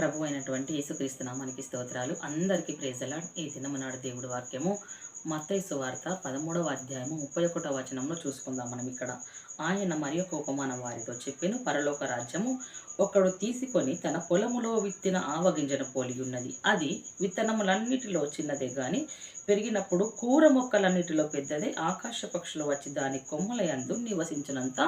ప్రభు అయినటువంటి యేసుక్రీస్తునా మనకి స్తోత్రాలు. అందరికీ ప్రేజలా ఈ దినమనాడు దేవుడి వాక్యము మత్తైసు వార్త పదమూడవ అధ్యాయము ముప్పై ఒకటో వచనంలో చూసుకుందాం మనం ఇక్కడ. ఆయన మరి ఒక ఉపమానం వారితో చెప్పిన పరలోక రాజ్యము ఒకడు తీసుకొని తన పొలములో విత్తిన ఆవగింజను పోలి ఉన్నది అది విత్తనములన్నిటిలో చిన్నదే కానీ పెరిగినప్పుడు కూర మొక్కలన్నిటిలో పెద్దదే ఆకాశ పక్షులు వచ్చి దాని కొమ్మలయందు నివసించినంత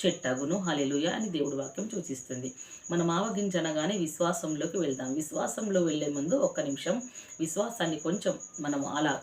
చెట్టగును. హలిలుయ అని దేవుడి వాక్యం సూచిస్తుంది. మనం ఆవగించనగానే విశ్వాసంలోకి వెళ్దాం విశ్వాసంలో వెళ్ళే ముందు ఒక్క నిమిషం విశ్వాసాన్ని కొంచెం మనం అలా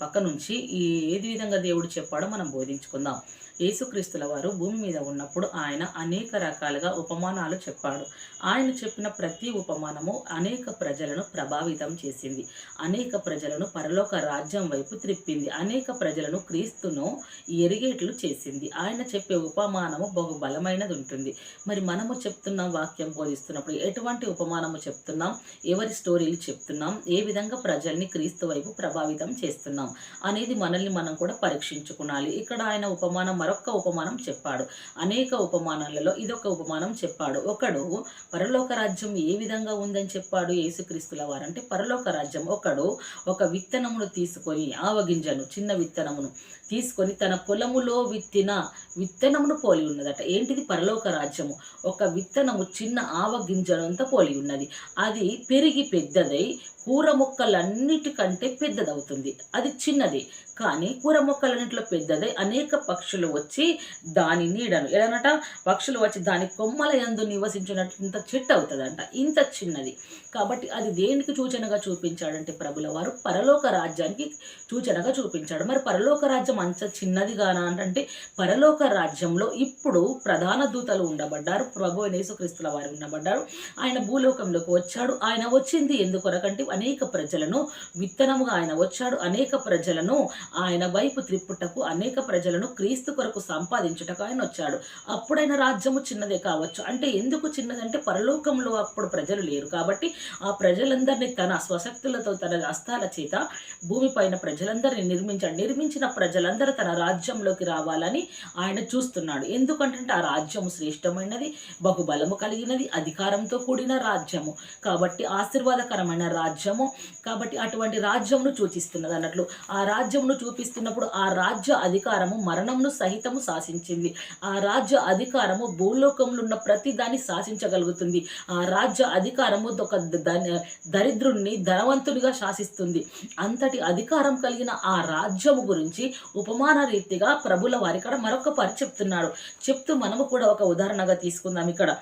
పక్క నుంచి ఈ ఏది విధంగా దేవుడు చెప్పాడో మనం బోధించుకుందాం. యేసుక్రీస్తుల వారు భూమి మీద ఉన్నప్పుడు ఆయన అనేక రకాలుగా ఉపమానాలు చెప్పాడు. ఆయన చెప్పిన ప్రతి ఉపమానము అనేక ప్రజలను ప్రభావితం చేసింది. అనేక ప్రజలను పరలోక రాజ్యం వైపు త్రిప్పింది. అనేక ప్రజలను క్రీస్తును ఎరిగేట్లు చేసింది. ఆయన చెప్పే ఉపమానము బహు బలమైనది ఉంటుంది మరి మనము చెప్తున్న వాక్యం బోధిస్తున్నప్పుడు ఎటువంటి ఉపమానము చెప్తున్నాం? ఎవరి స్టోరీలు చెప్తున్నాం? ఏ విధంగా ప్రజల్ని క్రీస్తు వైపు ప్రభావితం చేస్తున్నాం? అనేది మనల్ని మనం కూడా పరీక్షించుకోవాలి ఇక్కడ ఆయన ఉపమానం మరొక ఉపమానం చెప్పాడు. అనేక ఉపమానాలలో ఇదొక ఉపమానం చెప్పాడు. ఒకడు పరలోక రాజ్యం ఏ విధంగా ఉందని చెప్పాడు యేసుక్రీస్తుల వారు అంటే పరలోక రాజ్యం ఒకడు ఒక విత్తనమును తీసుకొని ఆవగింజను చిన్న విత్తనమును తీసుకొని తన పొలములో విత్తిన విత్తనమును పోలి ఉన్నదట. ఏంటిది? పరలోక రాజ్యము. ఒక విత్తనము చిన్న ఆవగింజనంతా పోలి ఉన్నది. అది పెరిగి పెద్దదై కూర మొక్కలన్నిటికంటే పెద్దదవుతుంది. అది చిన్నది. కానీ కూర మొక్కలన్నింటిలో పెద్దది. అనేక పక్షులు వచ్చి దాని నీడను. ఎలానట? పక్షులు వచ్చి దాని కొమ్మల ఎందు నివసించినట్టు చెట్టు అవుతుందంట ఇంత చిన్నది. కాబట్టి అది దేనికి సూచనగా చూపించాడంటే ప్రభుల వారు? పరలోక రాజ్యానికి సూచనగా చూపించాడు. మరి పరలోక రాజ్యం అంత చిన్నదిగానా అంటే పరలోక రాజ్యంలో ఇప్పుడు ప్రధాన దూతలు ఉండబడ్డారు. ప్రభు నేసుక్రీస్తుల వారు ఉండబడ్డారు. ఆయన భూలోకంలోకి వచ్చాడు. ఆయన వచ్చింది ఎందుకొరకంటే అనేక ప్రజలను విత్తనముగా ఆయన వచ్చాడు. అనేక ప్రజలను ఆయన వైపు త్రిప్పుటకు అనేక ప్రజలను క్రీస్తు కొరకు సంపాదించుటకు ఆయన వచ్చాడు. అప్పుడైన రాజ్యము చిన్నదే కావచ్చు. అంటే ఎందుకు చిన్నదంటే పరలోకంలో అప్పుడు ప్రజలు లేరు కాబట్టి ఆ ప్రజలందరినీ తన స్వశక్తులతో తన హస్తాల చేత భూమిపైన ప్రజలందరినీ నిర్మించాడు. నిర్మించిన ప్రజలందరూ తన రాజ్యంలోకి రావాలని ఆయన చూస్తున్నాడు. ఎందుకంటే ఆ రాజ్యము శ్రేష్టమైనది బహుబలము కలిగినది అధికారంతో కూడిన రాజ్యము. కాబట్టి ఆశీర్వాదకరమైన రాజ్యము. కాబట్టి అటువంటి రాజ్యమును సూచిస్తున్నది అన్నట్లు. ఆ రాజ్యమును చూపిస్తున్నప్పుడు ఆ రాజ్య అధికారము మరణమును సహితము శాసించింది. ఆ రాజ్య అధికారము భూలోకంలో ఉన్న ప్రతి దాన్ని శాసించగలుగుతుంది. ఆ రాజ్య అధికారము ఒక ద- దరిద్రుణ్ణి ధనవంతునిగా శాసిస్తుంది. అంతటి అధికారం కలిగిన ఆ రాజ్యము గురించి ఉపమాన రీతిగా ప్రభుల వారి ఇక్కడ మరొక పరి చెప్తున్నాడు. చెప్తూ మనము కూడా ఒక ఉదాహరణగా తీసుకుందాం ఇక్కడ.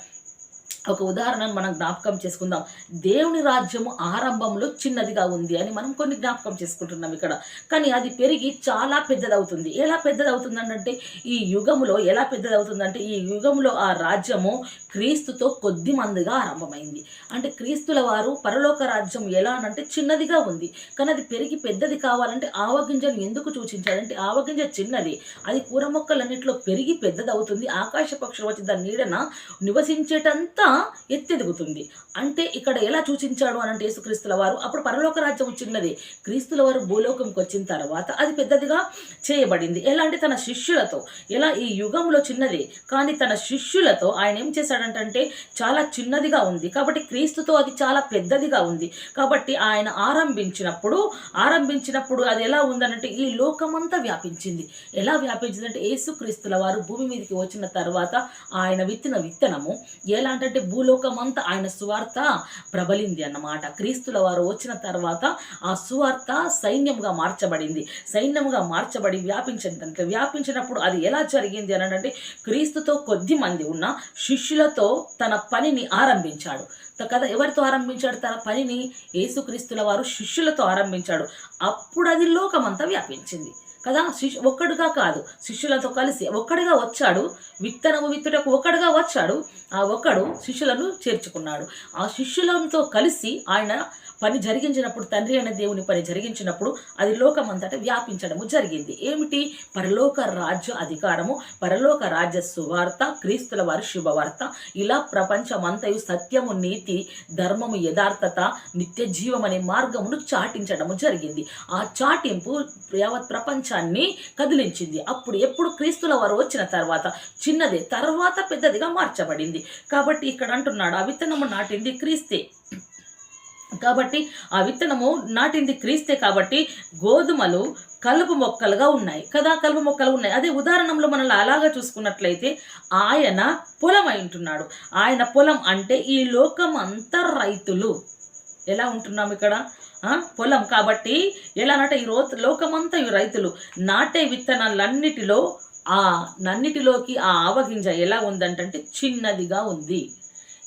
ఒక ఉదాహరణను మనం జ్ఞాపకం చేసుకుందాం. దేవుని రాజ్యము ఆరంభంలో చిన్నదిగా ఉంది అని మనం కొన్ని జ్ఞాపకం చేసుకుంటున్నాం ఇక్కడ. కానీ అది పెరిగి చాలా పెద్దదవుతుంది. ఎలా పెద్దదవుతుందంటే ఈ యుగములో ఎలా పెద్దదవుతుందంటే ఈ యుగములో ఆ రాజ్యము క్రీస్తుతో కొద్ది మందిగా ఆరంభమైంది. అంటే క్రీస్తుల వారు పరలోక రాజ్యం ఎలా అనంటే చిన్నదిగా ఉంది. కానీ అది పెరిగి పెద్దది కావాలంటే ఆవగింజను ఎందుకు సూచించాలంటే ఆవగింజ చిన్నది. అది కూర మొక్కలన్నింటిలో పెరిగి పెద్దదవుతుంది. ఆకాశ పక్షులు వచ్చి దాని నీడన నివసించేటంతా ఎత్తెదుగుతుంది. అంటే ఇక్కడ ఎలా సూచించాడు అని అంటే యేసుక్రీస్తుల వారు? అప్పుడు పరలోక రాజ్యం చిన్నది క్రీస్తుల వారు భూలోకంకి వచ్చిన తర్వాత అది పెద్దదిగా చేయబడింది. ఎలా అంటే తన శిష్యులతో ఎలా ఈ యుగంలో చిన్నది. కానీ తన శిష్యులతో ఆయన ఏం చేశాడంటే చాలా చిన్నదిగా ఉంది. కాబట్టి క్రీస్తుతో అది చాలా పెద్దదిగా ఉంది. కాబట్టి ఆయన ఆరంభించినప్పుడు ఆరంభించినప్పుడు అది ఎలా ఉందనంటే ఈ లోకమంతా వ్యాపించింది. ఎలా వ్యాపించిందంటే యేసుక్రీస్తుల వారు భూమి మీదకి వచ్చిన తర్వాత ఆయన విత్తిన విత్తనము ఎలా అంటే భూలోకమంతా ఆయన సువార్త ప్రబలింది అన్నమాట. క్రీస్తుల వారు వచ్చిన తర్వాత ఆ సువార్త సైన్యంగా మార్చబడింది. సైన్యంగా మార్చబడి వ్యాపించిందంటే వ్యాపించినప్పుడు అది ఎలా జరిగింది అని అంటే క్రీస్తుతో కొద్ది మంది ఉన్న శిష్యులతో తన పనిని ఆరంభించాడు. కదా ఎవరితో ఆరంభించాడు? తన పనిని యేసుక్రీస్తుల వారు శిష్యులతో ఆరంభించాడు. అప్పుడు అది లోకమంతా వ్యాపించింది. కదా? శిష్యు ఒక్కడుగా కాదు. శిష్యులతో కలిసి ఒక్కడిగా వచ్చాడు. విత్తనము విత్తుటకు ఒక్కడుగా వచ్చాడు. ఆ ఒక్కడు శిష్యులను చేర్చుకున్నాడు. ఆ శిష్యులతో కలిసి ఆయన పని జరిగించినప్పుడు తండ్రి అనే దేవుని పని జరిగించినప్పుడు అది లోకమంతట వ్యాపించడము జరిగింది. ఏమిటి? పరలోక రాజ్య అధికారము పరలోక రాజ్య సువార్త క్రీస్తుల వారి శుభవార్త. ఇలా ప్రపంచమంతయు సత్యము నీతి ధర్మము యథార్థత నిత్య జీవం అనే మార్గమును చాటించడము జరిగింది. ఆ చాటింపు యావత్ ప్రపంచాన్ని కదిలించింది. అప్పుడు ఎప్పుడు క్రీస్తుల వారు వచ్చిన తర్వాత చిన్నది తర్వాత పెద్దదిగా మార్చబడింది. కాబట్టి ఇక్కడ అంటున్నాడు ఆ విత్తనము నాటింది క్రీస్తే. కాబట్టి ఆ విత్తనము నాటింది క్రీస్తే కాబట్టి గోధుమలు కలుపు మొక్కలుగా ఉన్నాయి. కదా? కలుపు మొక్కలు ఉన్నాయి. అదే ఉదాహరణంలో మనల్ని అలాగా చూసుకున్నట్లయితే ఆయన పొలం అయి ఉంటున్నాడు. ఆయన పొలం అంటే ఈ లోకం అంతా రైతులు. ఎలా ఉంటున్నాం ఇక్కడ? పొలం కాబట్టి ఎలా అంటే ఈ రోజు లోకమంతా ఈ రైతులు. నాటే విత్తనాలన్నిటిలో ఆ నన్నిటిలోకి ఆ ఆవగింజ ఎలా ఉందంటే చిన్నదిగా ఉంది.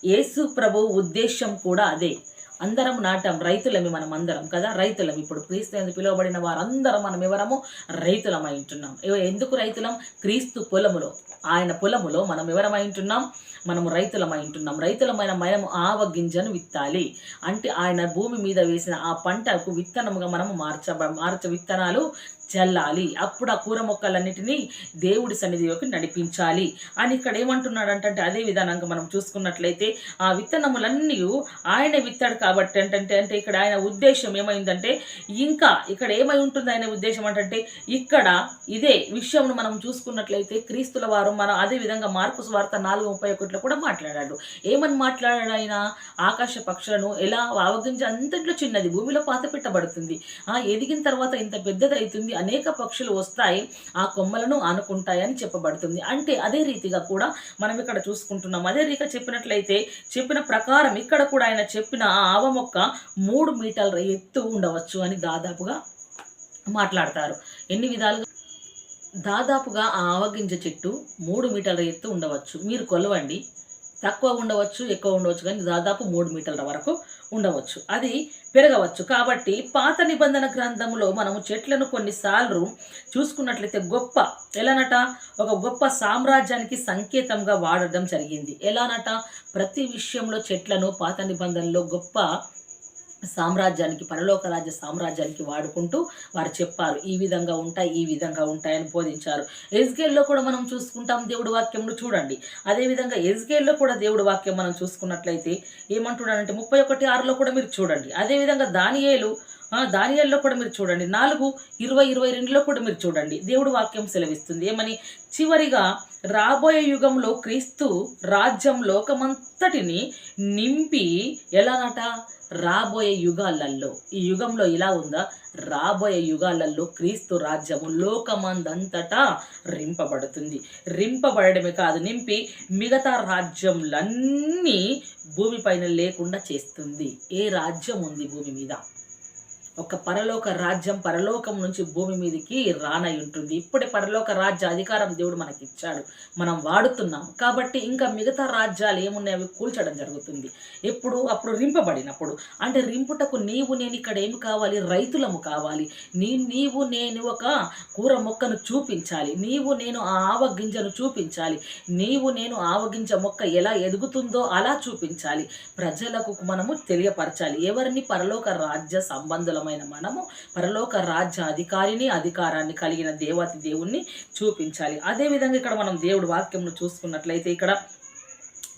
యేసు ప్రభు ఉద్దేశం కూడా అదే. అందరం నాటాం రైతులమి మనం అందరం కదా? రైతులం. ఇప్పుడు క్రీస్తు ఎందుకు పిలువబడిన వారందరం మనం ఎవరము? రైతులమై ఉంటున్నాం. ఎందుకు రైతులం? క్రీస్తు పొలములో ఆయన పొలములో మనం ఎవరమై ఉంటున్నాం? మనము రైతులమై ఉంటున్నాం. రైతులమైన మనము ఆవ గింజను విత్తాలి. అంటే ఆయన భూమి మీద వేసిన ఆ పంటకు విత్తనముగా మనము మార్చ మార్చ విత్తనాలు చల్లాలి. అప్పుడు ఆ కూర మొక్కలన్నిటినీ దేవుడి సన్నిధిలోకి నడిపించాలి. అని ఇక్కడ ఏమంటున్నాడంటే అదే విధానంగా మనం చూసుకున్నట్లయితే ఆ విత్తనములన్నీ ఆయన విత్తాడు కాబట్టి ఏంటంటే అంటే ఇక్కడ ఆయన ఉద్దేశం ఏమైందంటే ఇంకా ఇక్కడ ఏమై ఉంటుంది ఆయన ఉద్దేశం అంటే ఇక్కడ ఇదే విషయంను మనం చూసుకున్నట్లయితే క్రీస్తుల వారు మనం అదే విధంగా మార్పు వార్త నాలుగు ముప్పై ఒకటిలో కూడా మాట్లాడాడు. ఏమని మాట్లాడాడు ఆయన? ఆకాశ పక్షులను ఎలా ఆవగింజ అంతట్లో చిన్నది భూమిలో పాత పెట్టబడుతుంది ఆ ఎదిగిన తర్వాత ఇంత పెద్దది అవుతుంది అనేక పక్షులు వస్తాయి ఆ కొమ్మలను ఆనుకుంటాయని చెప్పబడుతుంది. అంటే అదే రీతిగా కూడా మనం ఇక్కడ చూసుకుంటున్నాం. అదే రీతిగా చెప్పినట్లయితే చెప్పిన ప్రకారం ఇక్కడ కూడా ఆయన చెప్పిన ఆ ఆవ మొక్క మూడు మీటర్ల ఎత్తు ఉండవచ్చు అని దాదాపుగా మాట్లాడతారు. ఎన్ని విధాలుగా? దాదాపుగా ఆ ఆవగింజ చెట్టు మూడు మీటర్ల ఎత్తు ఉండవచ్చు. మీరు కొలవండి. తక్కువ ఉండవచ్చు ఎక్కువ ఉండవచ్చు కానీ దాదాపు మూడు మీటర్ల వరకు ఉండవచ్చు. అది పెరగవచ్చు. కాబట్టి పాత నిబంధన గ్రంథంలో మనము చెట్లను కొన్నిసార్లు చూసుకున్నట్లయితే గొప్ప ఎలానట? ఒక గొప్ప సామ్రాజ్యానికి సంకేతంగా వాడడం జరిగింది. ఎలానట? ప్రతి విషయంలో చెట్లను పాత నిబంధనలో గొప్ప సామ్రాజ్యానికి పరలోక రాజ్య సామ్రాజ్యానికి వాడుకుంటూ వారు చెప్పారు ఈ విధంగా ఉంటాయి ఈ విధంగా ఉంటాయని బోధించారు. ఎజ్గేల్లో కూడా మనం చూసుకుంటాం దేవుడి వాక్యంను చూడండి. అదేవిధంగా ఎజ్గేల్లో కూడా దేవుడు వాక్యం మనం చూసుకున్నట్లయితే ఏమంటున్నాడంటే ముప్పై ఒకటి ఆరులో కూడా మీరు చూడండి. అదేవిధంగా దానియేలు దానియల్లో కూడా మీరు చూడండి. నాలుగు ఇరవై ఇరవై రెండులో కూడా మీరు చూడండి. దేవుడు వాక్యం సెలవిస్తుంది. ఏమని? చివరిగా రాబోయే యుగంలో క్రీస్తు రాజ్యం లోకమంతటిని నింపి ఎలానట రాబోయే యుగాలలో. ఈ యుగంలో ఇలా ఉందా? రాబోయే యుగాలలో క్రీస్తు రాజ్యము లోకమందంతటా రింపబడుతుంది. రింపబడమే కాదు నింపి మిగతా రాజ్యంలన్నీ భూమిపైన లేకుండా చేస్తుంది. ఏ రాజ్యం ఉంది భూమి మీద? ఒక పరలోక రాజ్యం పరలోకం నుంచి భూమి మీదకి రానై ఉంటుంది. ఇప్పుడే పరలోక రాజ్య అధికారం దేవుడు మనకి ఇచ్చాడు మనం వాడుతున్నాం. కాబట్టి ఇంకా మిగతా రాజ్యాలు ఏమున్నాయి? అవి కూల్చడం జరుగుతుంది. ఎప్పుడు? అప్పుడు రింపబడినప్పుడు. అంటే రింపుటకు నీవు నేను ఇక్కడ ఏమి కావాలి? రైతులము కావాలి. నీ నీవు నేను ఒక కూర మొక్కను చూపించాలి. నీవు నేను ఆ ఆవ గింజను చూపించాలి. నీవు నేను ఆవగింజ మొక్క ఎలా ఎదుగుతుందో అలా చూపించాలి. ప్రజలకు మనము తెలియపరచాలి. ఎవరిని? పరలోక రాజ్య సంబంధులమైన మనము పరలోక రాజ్య అధికారిని అధికారాన్ని కలిగిన దేవతి దేవుణ్ణి చూపించాలి. అదేవిధంగా ఇక్కడ మనం దేవుడు వాక్యంను చూసుకున్నట్లయితే ఇక్కడ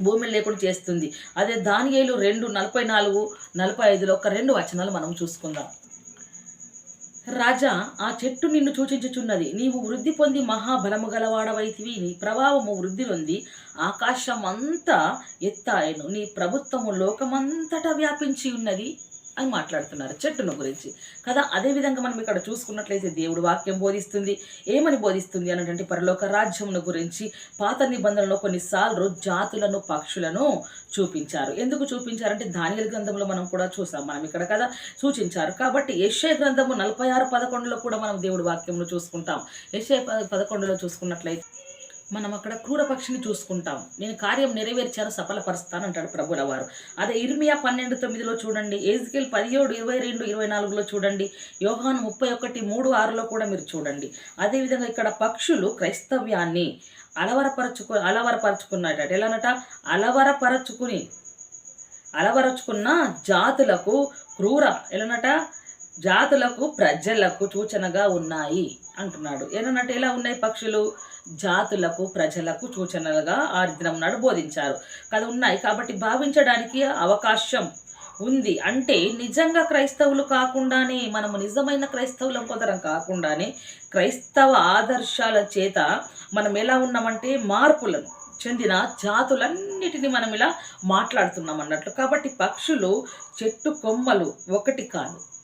భూమిని లేకుండా చేస్తుంది. అదే దానియేలు రెండు నలభై నాలుగు నలభై ఐదులో ఒక రెండు వచనాలు మనం చూసుకుందాం. రాజా ఆ చెట్టు నిన్ను సూచించుచున్నది. నీవు వృద్ధి పొంది మహాబలము గలవాడవైతివి. నీ ప్రభావము వృద్ధి పొంది ఆకాశం అంతా ఎత్తాయను. నీ ప్రభుత్వము లోకమంతటా వ్యాపించి ఉన్నది అని మాట్లాడుతున్నారు చెట్టును గురించి. కదా అదేవిధంగా మనం ఇక్కడ చూసుకున్నట్లయితే దేవుడు వాక్యం బోధిస్తుంది. ఏమని బోధిస్తుంది అన్నటువంటి పరలోక రాజ్యమును గురించి పాత నిబంధనలో కొన్నిసార్లు జాతులను పక్షులను చూపించారు. ఎందుకు చూపించారంటే ధాన్యాల గ్రంథంలో మనం కూడా చూసాం. మనం ఇక్కడ కదా సూచించారు. కాబట్టి యశ్య గ్రంథము నలభై ఆరు పదకొండులో కూడా మనం దేవుడి వాక్యంలో చూసుకుంటాం. యశ్య పదకొండులో చూసుకున్నట్లయితే మనం అక్కడ క్రూర పక్షిని చూసుకుంటాం. నేను కార్యం నెరవేర్చాను సఫలపరుస్తాను అంటాడు ప్రభుల వారు అదే ఇర్మియా పన్నెండు తొమ్మిదిలో చూడండి ఏజ్కేల్ పదిహేడు ఇరవై రెండు ఇరవై నాలుగులో చూడండి యోహాను ముప్పై ఒకటి మూడు ఆరులో కూడా మీరు చూడండి. అదేవిధంగా ఇక్కడ పక్షులు క్రైస్తవ్యాన్ని అలవరపరచుకు అలవరపరచుకున్నట ఎలానట అలవరపరచుకుని అలవరచుకున్న జాతులకు క్రూర ఎలానట జాతులకు ప్రజలకు సూచనగా ఉన్నాయి అంటున్నాడు. ఏమన్నట్టు ఎలా ఉన్నాయి పక్షులు? జాతులకు ప్రజలకు సూచనలుగా ఆరిద్రం నాడు బోధించారు. కదా ఉన్నాయి. కాబట్టి భావించడానికి అవకాశం ఉంది. అంటే నిజంగా క్రైస్తవులు కాకుండానే మనము నిజమైన క్రైస్తవులం కొందరం కాకుండానే క్రైస్తవ ఆదర్శాల చేత మనం ఎలా ఉన్నామంటే మార్పులను చెందిన జాతులన్నిటిని మనం ఇలా మాట్లాడుతున్నాం అన్నట్లు. కాబట్టి పక్షులు చెట్టు కొమ్మలు ఒకటి కాదు.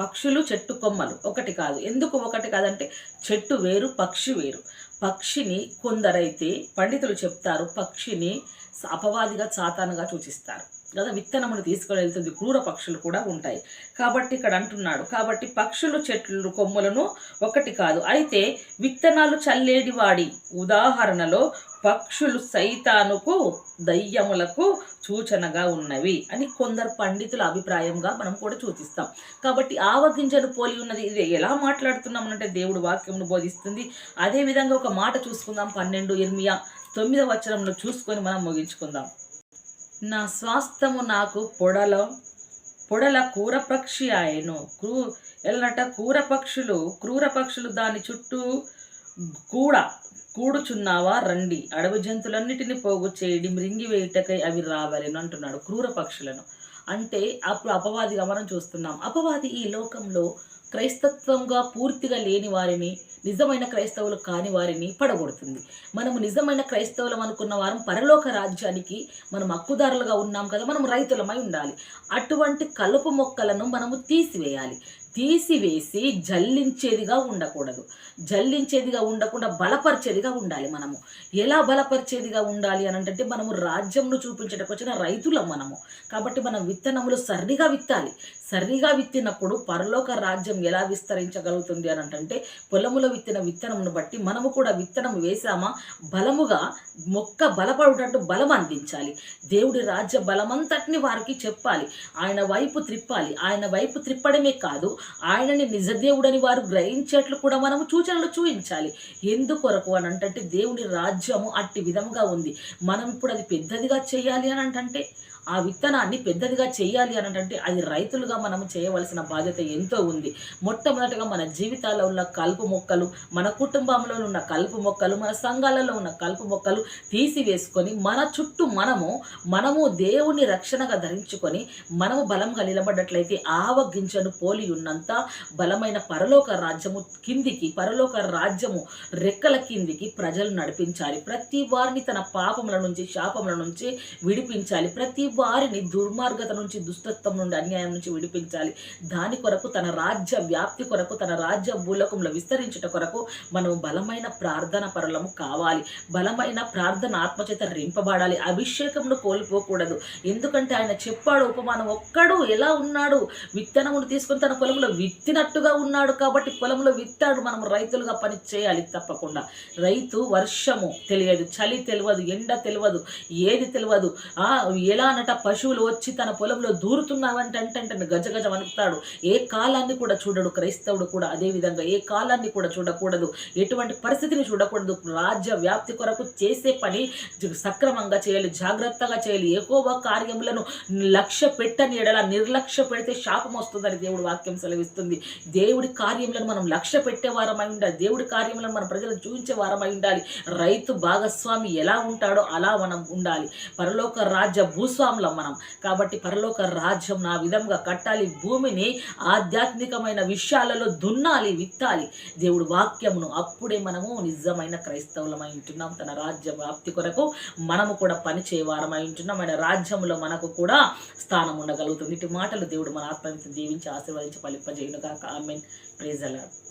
పక్షులు చెట్టు కొమ్మలు. ఒకటి కాదు. ఎందుకు ఒకటి కాదంటే చెట్టు వేరు పక్షి వేరు. పక్షిని కొందరైతే పండితులు చెప్తారు పక్షిని అపవాదిగా చాతానుగా సూచిస్తారు. కదా విత్తనమును తీసుకొని వెళ్తుంది. క్రూర పక్షులు కూడా ఉంటాయి. కాబట్టి ఇక్కడ అంటున్నాడు కాబట్టి పక్షులు చెట్లు కొమ్మలను ఒకటి కాదు. అయితే విత్తనాలు చల్లేడి వాడి ఉదాహరణలో పక్షులు సైతానుకు దయ్యములకు సూచనగా ఉన్నవి అని కొందరు పండితుల అభిప్రాయంగా మనం కూడా సూచిస్తాం కాబట్టి ఆవగింజను పోలి ఉన్నది. ఇది ఎలా మాట్లాడుతున్నామనంటే దేవుడు వాక్యమును బోధిస్తుంది. అదే విధంగా ఒక మాట చూసుకుందాం. పన్నెండు ఇర్మియా తొమ్మిదవ వచనంలో చూసుకొని మనం ముగించుకుందాం. నా స్వాస్థము నాకు పొడల పొడల కూరపక్షి ఆయను. క్రూ ఎల్లట కూరపక్షులు క్రూరపక్షులు క్రూర పక్షులు దాని చుట్టూ కూడ కూడుచున్నావా? రండి. అడవి జంతువులన్నిటిని పోగు చేయడి మృంగివేయుటకై అవి రావాలని అంటున్నాడు క్రూర పక్షులను. అంటే అప్పుడు అపవాదిగా మనం చూస్తున్నాం. అపవాది ఈ లోకంలో క్రైస్తత్వంగా పూర్తిగా లేని వారిని నిజమైన క్రైస్తవులు కాని వారిని పడగొడుతుంది. మనము నిజమైన క్రైస్తవులం అనుకున్న వారం పరలోక రాజ్యానికి మనం హక్కుదారులుగా ఉన్నాం కదా మనం రైతులమై ఉండాలి. అటువంటి కలుపు మొక్కలను మనము తీసివేయాలి. తీసివేసి జల్లించేదిగా ఉండకూడదు. జల్లించేదిగా ఉండకుండా బలపరిచేదిగా ఉండాలి మనము. ఎలా బలపరిచేదిగా ఉండాలి అని అంటే మనము రాజ్యంను చూపించటకు వచ్చిన రైతులం మనము. కాబట్టి మనం విత్తనములు సరిగా విత్తాలి. సరిగా విత్తినప్పుడు పరలోక రాజ్యం ఎలా విస్తరించగలుగుతుంది అని అంటే పొలములో విత్తిన విత్తనమును బట్టి మనము కూడా విత్తనం వేసామా బలముగా మొక్క బలపడుటట్టు బలం అందించాలి. దేవుడి రాజ్య బలమంతటిని వారికి చెప్పాలి. ఆయన వైపు త్రిప్పాలి. ఆయన వైపు త్రిప్పడమే కాదు ఆయనని నిజదేవుడని వారు గ్రహించేట్లు కూడా మనము సూచనలు చూపించాలి. ఎందుకొరకు అని అంటే దేవుని రాజ్యము అట్టి విధంగా ఉంది. మనం ఇప్పుడు అది పెద్దదిగా చేయాలి అని అంటే ఆ విత్తనాన్ని పెద్దదిగా చేయాలి అని అంటే అది రైతులుగా మనం చేయవలసిన బాధ్యత ఎంతో ఉంది. మొట్టమొదటిగా మన జీవితాల్లో ఉన్న కలుపు మొక్కలు మన కుటుంబంలో ఉన్న కలుపు మొక్కలు మన సంఘాలలో ఉన్న కలుపు మొక్కలు తీసివేసుకొని మన చుట్టూ మనము మనము దేవుని రక్షణగా ధరించుకొని మనము బలంగా నిలబడ్డట్లయితే ఆవగించను పోలి ఉన్నంత బలమైన పరలోక రాజ్యము కిందికి పరలోక రాజ్యము రెక్కల కిందికి ప్రజలు నడిపించాలి. ప్రతి వారిని తన పాపముల నుంచి శాపముల నుంచి విడిపించాలి. ప్రతి వారిని దుర్మార్గత నుంచి దుష్టత్వం నుండి అన్యాయం నుంచి విడిపించాలి. దాని కొరకు తన రాజ్య వ్యాప్తి కొరకు తన రాజ్య భూలకంలో విస్తరించుట కొరకు మనం బలమైన ప్రార్థన పరులము కావాలి. బలమైన ప్రార్థన ఆత్మచేత రింపబడాలి. అభిషేకంను కోల్పోకూడదు. ఎందుకంటే ఆయన చెప్పాడు ఉపమానం ఒక్కడు ఎలా ఉన్నాడు? విత్తనమును తీసుకొని తన పొలంలో విత్తినట్టుగా ఉన్నాడు కాబట్టి పొలంలో విత్తాడు. మనం రైతులుగా పని చేయాలి తప్పకుండా. రైతు వర్షము తెలియదు చలి తెలియదు ఎండ తెలియదు ఏది తెలియదు. ఆ ఎలా అంట పశువులు వచ్చి తన పొలంలో దూరుతున్నావంటే అంటే గజ గజ వణుకుతాడు. ఏ కాలాన్ని కూడా చూడడు. క్రైస్తవుడు కూడా అదే విధంగా ఏ కాలాన్ని కూడా చూడకూడదు. ఎటువంటి పరిస్థితిని చూడకూడదు. రాజ్య వ్యాప్తి కొరకు చేసే పని సక్రమంగా చేయాలి. జాగ్రత్తగా చేయాలి. ఏకోవ కార్యములను లక్ష్య పెట్టని ఎడల నిర్లక్ష్య పెడితే శాపం వస్తుందని దేవుడు వాక్యం సెలవిస్తుంది. దేవుడి కార్యములను మనం లక్ష్య పెట్టే వారమై ఉండాలి. దేవుడి కార్యములను మన ప్రజలు చూపించే వారమై ఉండాలి. రైతు భాగస్వామి ఎలా ఉంటాడో అలా మనం ఉండాలి. పరలోక రాజ్య భూస్వామి భూస్వాములం మనం. కాబట్టి పరలోక రాజ్యం నా విధంగా కట్టాలి భూమిని ఆధ్యాత్మికమైన విషయాలలో దున్నాలి విత్తాలి. దేవుడు వాక్యమును అప్పుడే మనము నిజమైన క్రైస్తవులమై ఉంటున్నాం. తన రాజ్య వ్యాప్తి కొరకు మనము కూడా పని చేయవారమై ఉంటున్నాం. ఆయన రాజ్యంలో మనకు కూడా స్థానం ఉండగలుగుతుంది. ఇటు మాటలు దేవుడు మన ఆత్మ దీవించి ఆశీర్వదించి ఫలింపజేయును కాక ఆమెన్ ప్రేజలాడు